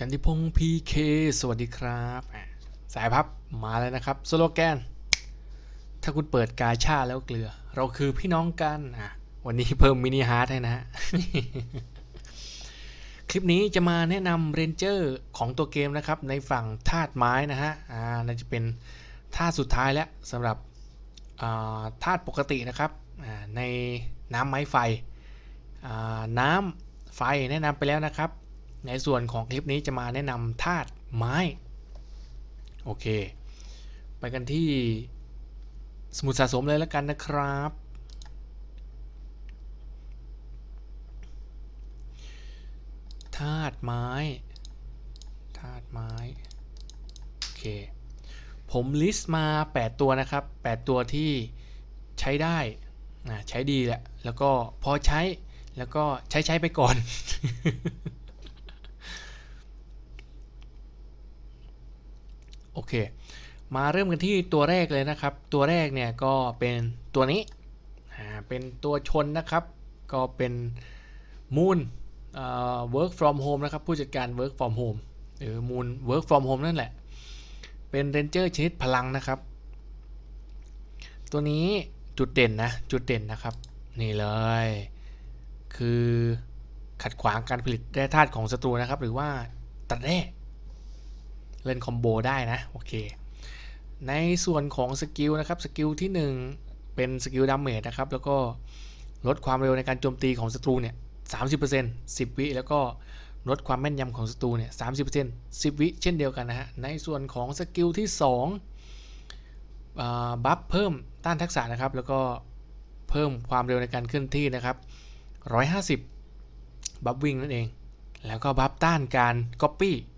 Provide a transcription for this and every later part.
กันติพงศ์พีเคสวัสดีครับสายพับมาแล้วนะครับสโลแกน ถ้าคุณเปิดกาชาแล้วเกลือ เราคือพี่น้องกันอะวันนี้เพิ่มมินิฮาร์ดให้นะฮะคลิปนี้จะมาแนะนำเรนเจอร์ของตัวเกมนะครับ ในฝั่งธาตุไม้นะฮะอ่าน่าจะเป็นธาตุสุดท้ายแล้วสำหรับธาตุปกตินะครับในน้ำไม้ไฟน้ำไฟแนะนำไปแล้วนะครับ ในส่วนของคลิปนี้จะมาแนะนำธาตุไม้ โอเค ไปกันที่สมุดสะสมเลยแล้วกันนะครับ ธาตุไม้ ธาตุไม้ โอเค ผมลิสต์มา 8 ตัวนะครับ 8 ตัวที่ใช้ได้นะใช้ดีแหละ แล้วก็พอใช้ แล้วก็ใช้ใช้ไปก่อน โอเค มาเริ่มกันที่ตัวแรกเลยนะครับ ตัวแรกเนี่ยก็เป็นตัวนี้เป็นตัวชนนะครับ ก็เป็นมูน work from home นะครับ ผู้จัดการ work from home หรือ moon work from home นั่นแหละ เป็นเรนเจอร์ชนิดพลังนะครับ ตัวนี้จุดเด่นนะ จุดเด่นนะครับ นี่เลย คือขัดขวางการผลิตแร่ธาตุของศัตรูนะครับ หรือว่าตัดแร่ เล่นคอมโบได้นะโอเคในส่วนของสกิลนะครับสกิลที่ 1 เป็นสกิลดาเมจนะครับแล้วก็ลดความเร็วในการโจมตีของศัตรูเนี่ย30% 10วิแล้วก็ลดความแม่นยำของศัตรูเนี่ย30% 10วิเช่นเดียวกันนะฮะในส่วนของสกิลที่2อ่าบัฟเพิ่มต้านทักษะนะครับ แล้วก็เพิ่มความเร็วในการเคลื่อนที่นะครับ150บัฟวิ่งนั่นเอง แล้วก็บัฟต้านการ Copy อ่า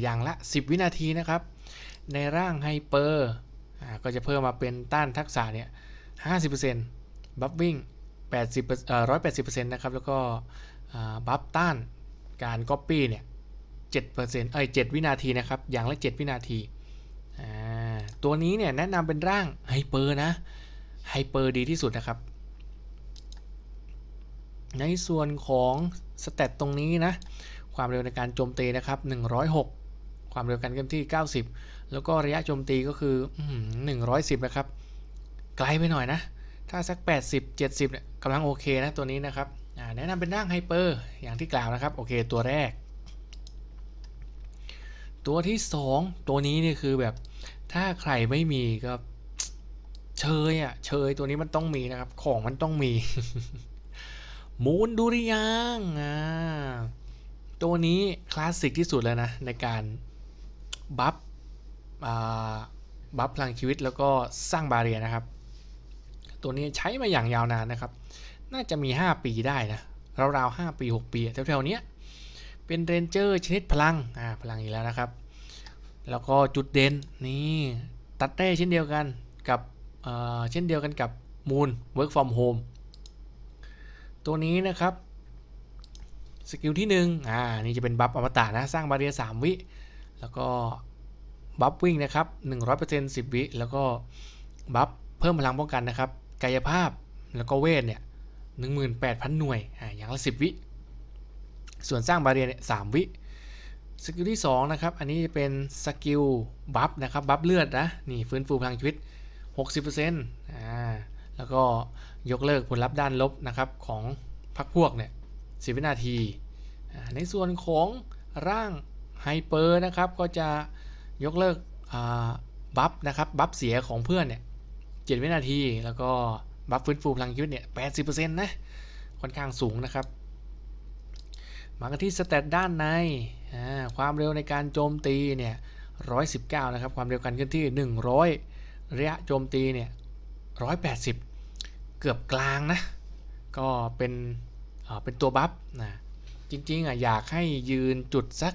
อย่างละ 10 วินาทีนะครับ ในร่างไฮเปอร์ก็จะเพิ่มมาเป็นต้านทักษะเนี่ย50%บัฟวิ่ง80เอ่อ180%นะครับ แล้วก็บัฟต้านการ Copy เนี่ย7%เอ้ย7วินาทีนะครับ อย่างละ 7 วินาทีตัวนี้เนี่ยแนะนำเป็นร่างไฮเปอร์นะ ไฮเปอร์ดีที่สุดนะครับ ในส่วนของสเตตตรงนี้นะ ความเร็วในการโจมตีนะครับ 106 ความเร็วการเคลื่อนที่ 90 แล้วก็ระยะโจมตีก็คืออื้อหือ110 นะครับ ไกลไปหน่อยนะ ถ้าสัก 80 70เนี่ยกำลังโอเคนะตัวนี้นะครับแนะนำเป็นร่างไฮเปอร์อย่างที่กล่าวนะครับ โอเค ตัวแรก ตัวที่ 2 ตัวนี้นี่คือแบบถ้าใครไม่มีก็เชยอะเชยตัวนี้มันต้องมีนะครับ ของมันต้องมีมูนดุริยางอ่า ตัวนี้คลาสสิกที่สุดแล้วนะ ในการบัฟบัฟพลังชีวิตแล้วก็สร้างบาเรียนะครับ ตัวนี้ใช้มาอย่างยาวนานนะครับ น่าจะมี 5 ปีได้นะราวๆ5ปี 6 ปีแถวๆนี้เป็นเรนเจอร์ชนิดพลังอ่าพลังอีกแล้วนะครับ แล้วก็จุดเด่นนี่ตัดได้เช่นเดียวกันกับเช่นเดียวกันกับ Moon Work from Home ตัวนี้นะครับ สกิลที่1อ่านี่จะเป็นบัฟอมตะนะสร้างบาเรีย3วิ แล้วก็บัฟวิ่งนะครับ100% 10 วิ แล้วก็บัฟเพิ่มพลังป้องกันนะครับ กายภาพแล้วก็เวทเนี่ย18,000 หน่วยอ่าอย่างละ 10 วิ ส่วนสร้างบาเรียเนี่ย3วิสกิลที่2นะครับ อันนี้จะเป็นสกิลบัฟนะครับ บัฟเลือดนะ นี่ฟื้นฟูพลังชีวิต 60%อ่า แล้วก็ยกเลิกผลลัพธ์ด้านลบนะครับของพรรคพวกเนี่ย 10 วินาที ในส่วนของร่างไฮเปอร์นะครับ ก็จะยกเลิกบัฟนะครับ บัฟเสียของเพื่อนเนี่ย7วินาที แล้วก็บัฟฟื้นฟูพลังชีวิตเนี่ย80%นะค่อนข้างสูงนะครับ มากันที่สเตตด้านใน ความเร็วในการโจมตีเนี่ย119 นะครับ ความเร็วการเคลื่อนที่ 100 ระยะโจมตีเนี่ย 180 เกือบกลางนะ ก็เป็น เป็นตัวบัฟนะจริงๆอะอยากให้ยืนจุดสัก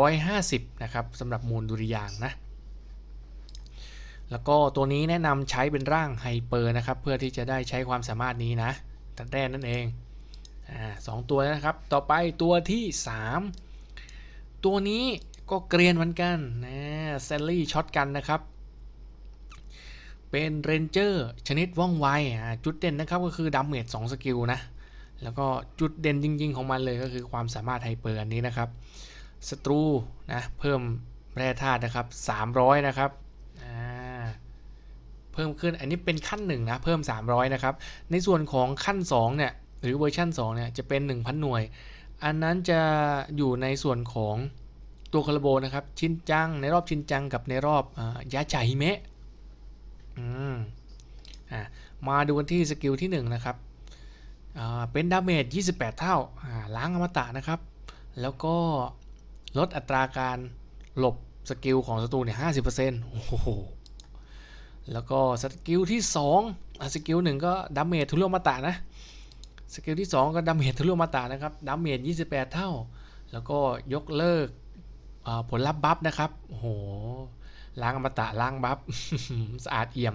250 นะครับสำหรับมูลดุริยางนะแล้วก็ตัวนี้แนะนำใช้เป็นร่างไฮเปอร์นะครับ เพื่อที่จะได้ใช้ความสามารถนี้นะตัดแรกนั่นเองอ่าสองตัวนะครับ ต่อไปตัวที่ 3 ตัวนี้ก็เกรียนเหมือนกันนะเซลลี่ช็อตกันนะครับ เป็นเรนเจอร์ชนิดว่องไวอ่าจุดเด่นนะครับก็คือดาเมจ2สกิลนะ แล้วก็จุดเด่นจริง ๆ ของมันเลยก็คือความสามารถไฮเปอร์อันนี้นะครับศัตรูนะเพิ่มแร่ธาตุนะครับ300นะครับเพิ่มขึ้นอันนี้เป็นขั้น1นะเพิ่ม 300นะครับในส่วนของขั้น2เนี่ยหรือเวอร์ชัน2เนี่ยจะเป็น 1,000 หน่วย อันนั้นจะอยู่ในส่วนของตัวคาราโบนะครับชินจังในรอบชินจังกับในรอบอายาจาฮิเมะอืมอ่ามาดูกันที่สกิลที่1นะครับ เป็นดาเมจ 28 เท่าอ่า ล้างอมตะนะครับ แล้วก็ลดอัตราการหลบสกิลของศัตรูเนี่ย50%โอ้โห แล้วก็สกิลที่2อะสกิลหนึ่งก็ดาเมจทุลุอมตะนะ สกิลที่2ก็ดาเมจทะลุอมาตานะครับ ดาเมจ28เท่า แล้วก็ยกเลิกผลลัพธ์บัฟนะครับ โอ้โห ล้างอมตะล้างบัฟ สะอาดเอี่ยม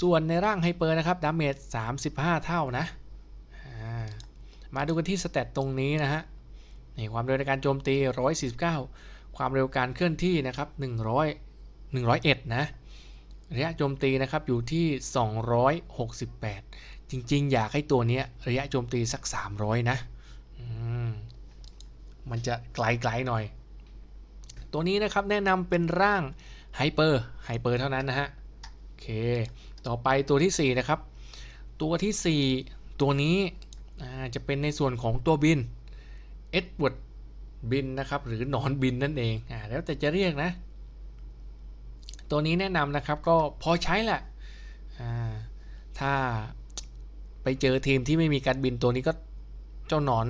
ส่วนในร่างไฮเปอร์นะครับดาเมจ35 เท่านะามาดูกันที่สเตตตรงนี้นะฮะนี่ความเร็วในการโจมตี 149 ความเร็วการเคลื่อนที่นะครับ100 101 นะ ระยะโจมตีนะครับอยู่ที่ 268 จริงๆ อยากให้ตัวนี้ระยะโจมตีสัก 300 นะอืมมันจะไกลๆหน่อย ตัวนี้นะครับแนะนำเป็นร่างไฮเปอร์ไฮเปอร์เท่านั้นนะฮะ เค ต่อไปตัวที่ 4 นะครับ ตัวที่ 4 ตัวนี้จะเป็นในส่วนของตัวบินเอ็ดเวิร์ดบินนะครับ หรือหนอนบินนั่นเองอแล้วแต่จะเรียกนะ ตัวนี้แนะนำนะครับก็พอใช้แหละถ้าไปเจอทีมที่ไม่มีการบินตัวนี้ก็เจ้าหนอน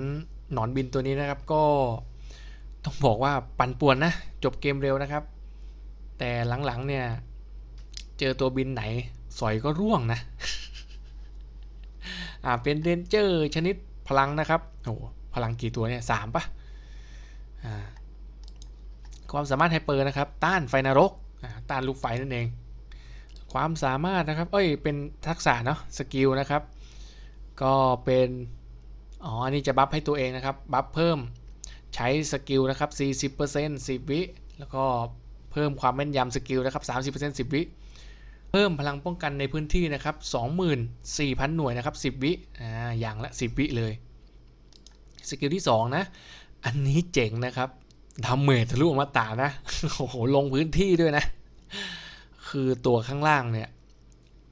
หนอนบินตัวนี้นะครับก็ต้องบอกว่าปั่นป่วนนะ จบเกมเร็วนะครับ แต่หลังๆเนี่ย เจอตัวบินไหน สอยก็ร่วงนะ อ่า เป็นเรนเจอร์ชนิดพลังนะครับโอ้โหพลังกี่ตัวเนี่ยสามปะอ่า ความสามารถไฮเปอร์นะครับ ต้านไฟนรก ต้านลูกไฟนั่นเอง ความสามารถนะครับ เอ้ย เป็นทักษะเนาะ สกิลนะครับ ก็เป็น อ๋อ อันนี้จะบัฟให้ตัวเองนะครับ บัฟเพิ่ม ใช้สกิลนะครับ 40% 10 วิ แล้วก็เพิ่มความแม่นยำสกิลนะครับ 30% 10 วิ พิ่มพลังป้องกันในพื้นที่นะครับ24,000 หน่วยนะครับ 10 วิอ่าอย่างละ 10 วิเลยสกิลที่ 2 นะ อันนี้เจ๋งนะครับดาเมจทะลุอมาตะนะ โอ้โห ลงพื้นที่ด้วยนะ คือตัวข้างล่างเนี่ย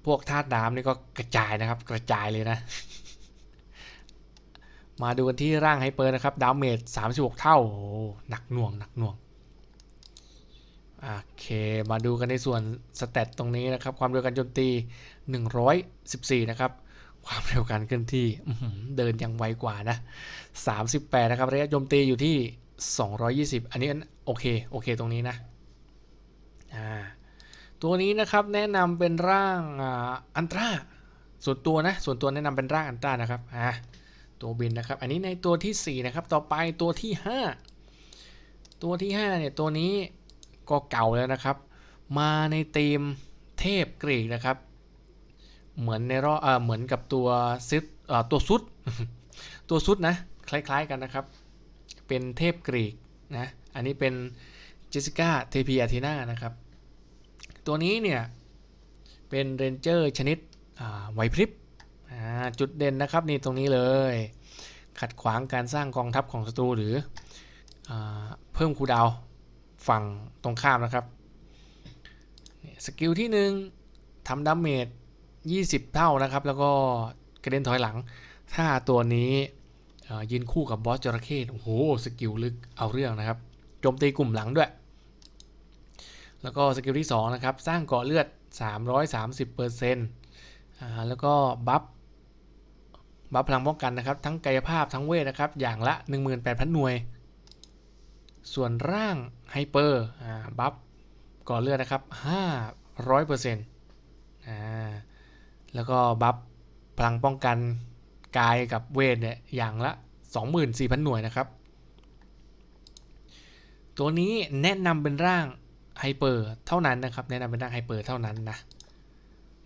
พวกธาตุน้ำนี่ก็กระจายนะครับ กระจายเลยนะ มาดูกันที่ร่างไฮเปอร์นะครับ ดาเมจ36 เท่า โอ้โหหนักหน่วง หนักหน่วง โอเคมาดูกันในส่วนสเตตตรงนี้นะครับ ความเร็วการโจมตี 114 นะครับ ความเร็วการเคลื่อนที่เดินยังไวกว่านะ 38 นะครับ ระยะโจมตีอยู่ที่ 220 อันนี้อันโอเค โอเคตรงนี้นะตัวนี้นะครับแนะนำเป็นร่างอันตราส่วนตัวนะ ส่วนตัวแนะนำเป็นร่างอันตรานะครับอ่าตัวบินนะครับ อันนี้ในตัวที่ 4 นะครับ ต่อไปตัวที่ 5 ตัวที่5เนี่ยตัวนี้ ก็เก่าแล้วนะครับ มาในธีมเทพกรีกนะครับ เหมือนในรอบเอ่อเหมือนกับตัวซิดเอ่อตัวซุดตัวซุดนะคล้ายๆกันนะครับ เป็นเทพกรีกนะอันนี้เป็นเจสิก้าเทพีอาทีนานะครับ ตัวนี้เนี่ยเป็นเรนเจอร์ชนิดไหวพริบจุดเด่นนะครับนี่ตรงนี้เลย ขัดขวางการสร้างกองทัพของศัตรูหรืออเพิ่มคูดาว ฝั่งตรงข้ามนะครับสกิลที่ 1ทำดาเมจ20 เท่านะครับ แล้วก็กระเด็นถอยหลัง ถ้าตัวนี้ยืนคู่กับบอสจระเข้โอ้โหสกิลลึกเอาเรื่องนะครับโจมตีกลุ่มหลังด้วย แล้วก็สกิลที่ 2 นะครับ สร้างเกาะเลือด 330%อ่าแล้วก็บัฟบัฟพลังป้องกันนะครับ ทั้งกายภาพทั้งเวทนะครับ อย่างละ 18,000 หน่วย ส่วนร่างไฮเปอร์บัฟก่อเลือดนะครับ 500%อ่าแล้วก็บัฟพลังป้องกันกายกับเวทเนี่ยอย่างละ 24,000 หน่วยนะครับ ตัวนี้แนะนำเป็นร่างไฮเปอร์เท่านั้นนะครับ แนะนำเป็นร่างไฮเปอร์เท่านั้นนะ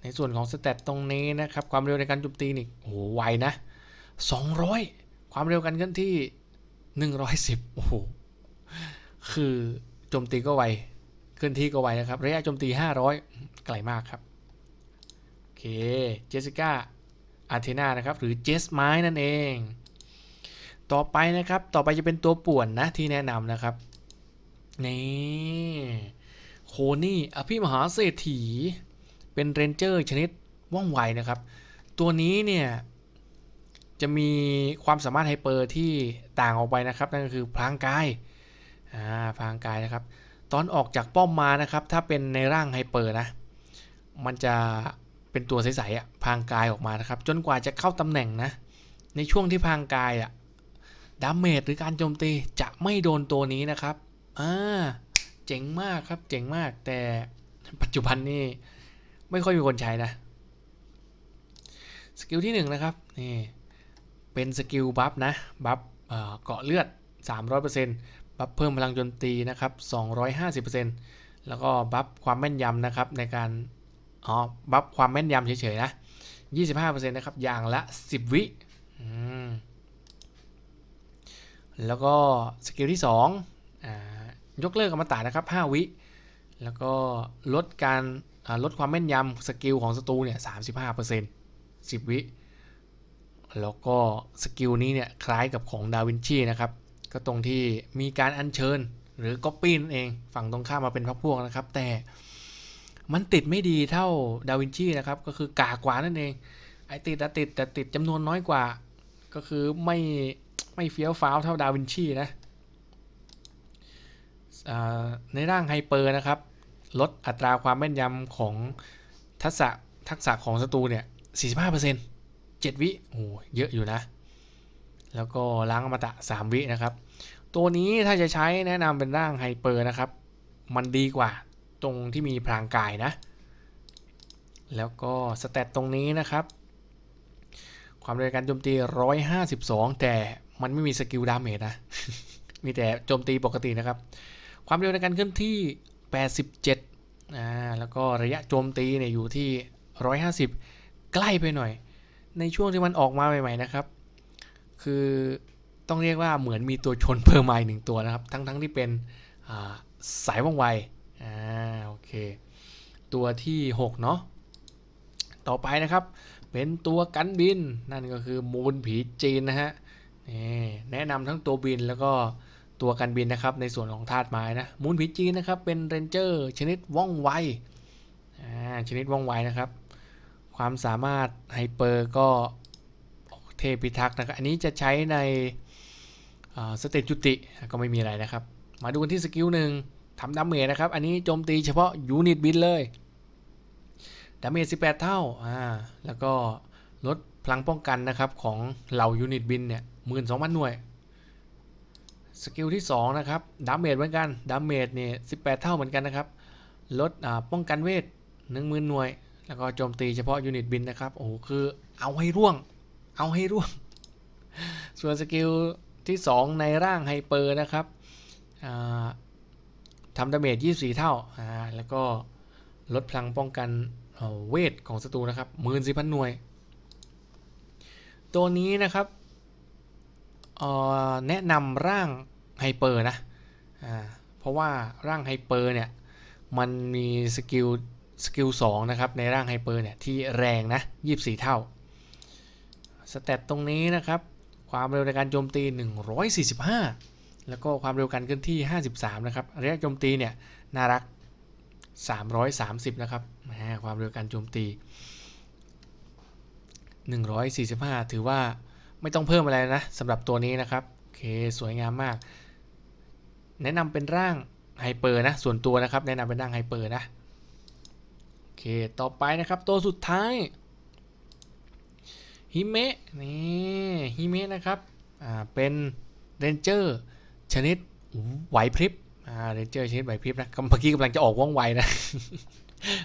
ในส่วนของสเตตตรงนี้นะครับ ความเร็วในการโจมตีนี่โอ้โหไวนะ 200 ความเร็วการเคลื่อนที่ 110 โอ้โห คือโจมตีก็ไวเคลื่อนที่ก็ไวนะครับ ระยะโจมตี 500 ไกลมากครับ โอเค เจสสิก้าอาเทนานะครับ หรือเจสไม้นั่นเอง ต่อไปนะครับ ต่อไปจะเป็นตัวป่วนนะที่แนะนำนะครับ นี่ โคนี่อภิมหาเศรษฐี เป็นเรนเจอร์ชนิดว่องไวนะครับ ตัวนี้เนี่ย จะมีความสามารถไฮเปอร์ที่ต่างออกไปนะครับ นั่นก็คือพลางกาย อ่าพางกายนะครับ ตอนออกจากป้อมมานะครับ ถ้าเป็นในร่างไฮเปอร์นะ มันจะเป็นตัวใสๆอะพางกายออกมานะครับ จนกว่าจะเข้าตำแหน่งนะ ในช่วงที่พางกายอะดาเมจหรือการโจมตีจะไม่โดนตัวนี้นะครับอ่าเจ๋งมากครับเจ๋งมากแต่ปัจจุบันนี่ไม่ค่อยมีคนใช้นะสกิลที่หนึ่งนะครับนี่เป็นสกิลบัฟนะบัฟเอ่อเกาะเลือด 300% บัฟเพิ่มพลังโจมตีนะครับ 250%แล้วก็บัฟความแม่นยำนะครับในการ อ๋อ บัฟความแม่นยำเฉยๆนะ 25%นะครับ อย่างละ 10 วิแล้วก็สกิลที่2อ่ายกเลิกอมตะนะครับ 5 วิ แล้วก็ลดการลดความแม่นยำสกิลของศัตรูเนี่ย35% 10 วิ แล้วก็สกิลนี้เนี่ยคล้ายกับของดาวินชีนะครับ ก็ตรงที่มีการอัญเชิญหรือก๊อปปี้นั่นเองฝั่งตรงข้ามมาเป็นพักพวกนะครับ แต่มันติดไม่ดีเท่าดาวินชีนะครับก็คือกากว่านั่นเองไอติดอะติดแต่ติดจำนวนน้อยกว่า ก็คือไม่ไม่เฟี้ยวฟ้าวเท่าดาวินชีนะในร่างไฮเปอร์นะครับ ลดอัตราความแม่นยำของทักษะทักษะของศัตรูเนี่ย 45% 7วิ โอ้เยอะอยู่นะ แล้วก็ล้างอมตะ 3 วินะครับ ตัวนี้ถ้าจะใช้แนะนำเป็นร่างไฮเปอร์นะครับ มันดีกว่าตรงที่มีพลางกายนะ แล้วก็สเตตตรงนี้นะครับ ความเร็วการโจมตี 152 แต่มันไม่มีสกิลดาเมจนะ มีแต่โจมตีปกตินะครับ ความเร็วในการเคลื่อนที่ 87อ่าแล้วก็ระยะโจมตีเนี่ยอยู่ที่ 150 ใกล้ไปหน่อย ในช่วงที่มันออกมาใหม่ๆนะครับ คือต้องเรียกว่าเหมือนมีตัวชนเพิ่มมาอีกหนึ่งตัวนะครับ ทั้งๆที่เป็นาสายว่องไวอ่าโอเค ตัวที่6เนาะต่อไปนะครับ เป็นตัวกันบินนั่นก็คือมูลผีจีนนะฮะนี่แนะนำทั้งตัวบินแล้วก็ตัวกันบินนะครับ ในส่วนของธาตุไม้นะมูลผีจีนนะครับ เป็นเรนเจอร์ชนิดว่องไวอ่าชนิดว่องไวนะครับ ความสามารถไฮเปอร์ก็ เทพิทักษ์นะครับ อันนี้จะใช้ในสเตจจุติก็ไม่มีอะไรนะครับ มาดูกันที่สกิลหนึ่งทำดาเมจนะครับ อันนี้โจมตีเฉพาะยูนิตบินเลย ดาเมจ18 เท่า อ่า แล้วก็ลดพลังป้องกันนะครับของเหล่ายูนิตบินเนี่ย12,000หน่วย สกิลที่ 2 นะครับ ดาเมจเหมือนกัน ดาเมจเนี่ย18เท่าเหมือนกันนะครับ ลดป้องกันเวท10,000หน่วย แล้วก็โจมตีเฉพาะยูนิตบินนะครับ โอ้โห คือเอาให้ร่วง เอาให้ร่วง ส่วนสกิลที่ 2 ในร่างไฮเปอร์นะครับทำดาเมจ 24 เท่า แล้วก็ลดพลังป้องกันเเวทของศัตรูนะครับหมื่นสี่พันหน่วย ตัวนี้นะครับเอ่อแนะนำร่างไฮเปอร์นะอ่าเพราะว่าร่างไฮเปอร์เนี่ย มันมีสกิลสกิล2นะครับ ในร่างไฮเปอร์เนี่ย ที่แรงนะ 24 เท่า สเตตตรงนี้นะครับ ความเร็วในการโจมตี 145 แล้วก็ความเร็วการเคลื่อนที่ 53 นะครับ ระยะโจมตีเนี่ยน่ารัก 330 นะครับความเร็วการโจมตี 145 ถือว่าไม่ต้องเพิ่มอะไรนะสำหรับตัวนี้นะครับ โอเค สวยงามมาก แนะนำเป็นร่างไฮเปอร์นะ ส่วนตัวนะครับ แนะนำเป็นร่างไฮเปอร์นะ โอเค ต่อไปนะครับ ตัวสุดท้าย ฮิเมะนี่ฮิเมะนะครับอ่าเป็นเรนเจอร์ชนิดไหวพริบอ่าเรนเจอร์ชนิดไหวพริบนะเมื่อกี้กำลังจะออกว่องไวนะ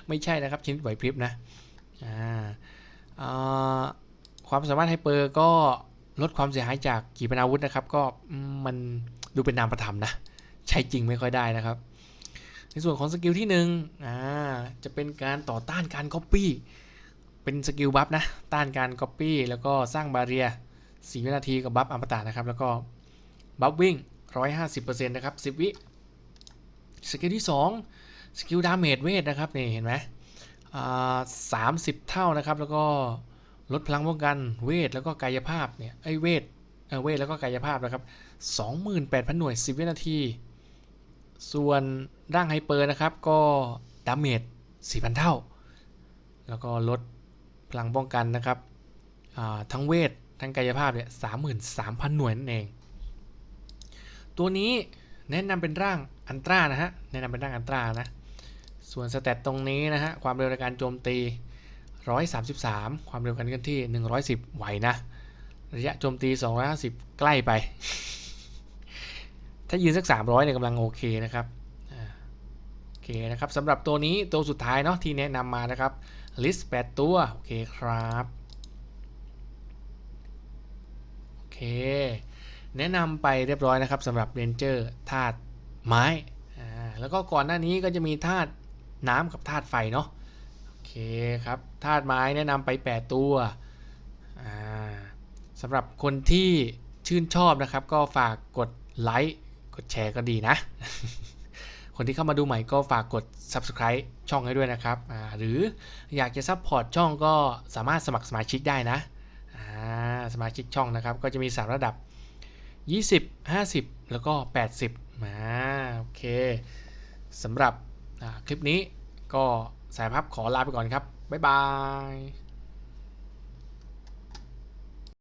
ไม่ใช่นะครับชนิดไหวพริบนะอ่าอ่าความสามารถไฮเปอร์ก็ลดความเสียหายจากขีปนาวุธนะครับ ก็มันดูเป็นนามประธรรมนะ ใช้จริงไม่ค่อยได้นะครับ ในส่วนของสกิลที่หนึ่งอ่าจะเป็นการต่อต้านการก๊อปปี้ เป็นสกิลบัฟนะ ต้านการก๊อปปี้แล้วก็สร้างบาเรีย4วินาทีกับบัฟอมตะนะครับ แล้วก็บัฟวิ่ง 150%นะครับ10 วิ สกิลที่ 2 สกิลดาเมจเวทนะครับนี่เห็นไหมสามสิบเท่านะครับ แล้วก็ลดพลังป้องกันเวทแล้วก็กายภาพเนี่ยไอเวทเเวทแล้วก็กายภาพนะครับ28,000 หน่วย 10 วินาที ส่วนร่างไฮเปอร์นะครับก็ดาเมจ4,000 เท่า แล้วก็ลด พลังป้องกันนะครับทั้งเวททั้งกายภาพเนี่ย33,000หน่วยนั่นเอง ตัวนี้แนะนำเป็นร่างอันตรานะฮะแนะนำเป็นร่างอันตรานะส่วนสเตตตรงนี้นะฮะความเร็วในการโจมตี 133 ความเร็วการเคลื่อนที่ 110 ไหวนะ ระยะโจมตี 250 ใกล้ไป ถ้ายืนสัก 300เนี่ยกำลังโอเคนะครับอโอเคนะครับสำหรับตัวนี้ตัวสุดท้ายเนาะที่แนะนำมานะครับ ลิสต์8ตัว โอเคครับ โอเค แนะนำไปเรียบร้อยนะครับสำหรับเรนเจอร์ธาตุไม้ อ่า แล้วก็ก่อนหน้านี้ก็จะมีธาตุน้ำกับธาตุไฟเนาะ โอเคครับ ธาตุไม้แนะนำไป 8 ตัว อ่าสำหรับคนที่ชื่นชอบนะครับ ก็ฝากกดไลค์ กดแชร์ก็ดีนะ คนที่เข้ามาดูใหม่ก็ฝากกด subscribe ช่องให้ด้วยนะครับ หรืออยากจะซัพพอร์ตช่องก็สามารถสมัครสมาชิกได้นะสมาชิกช่องนะครับ ก็จะมี 3 ระดับ 20 50 แล้วก็ 80มาโอเคสำหรับคลิปนี้ก็สายพับขอลาไปก่อนครับ บ๊ายบาย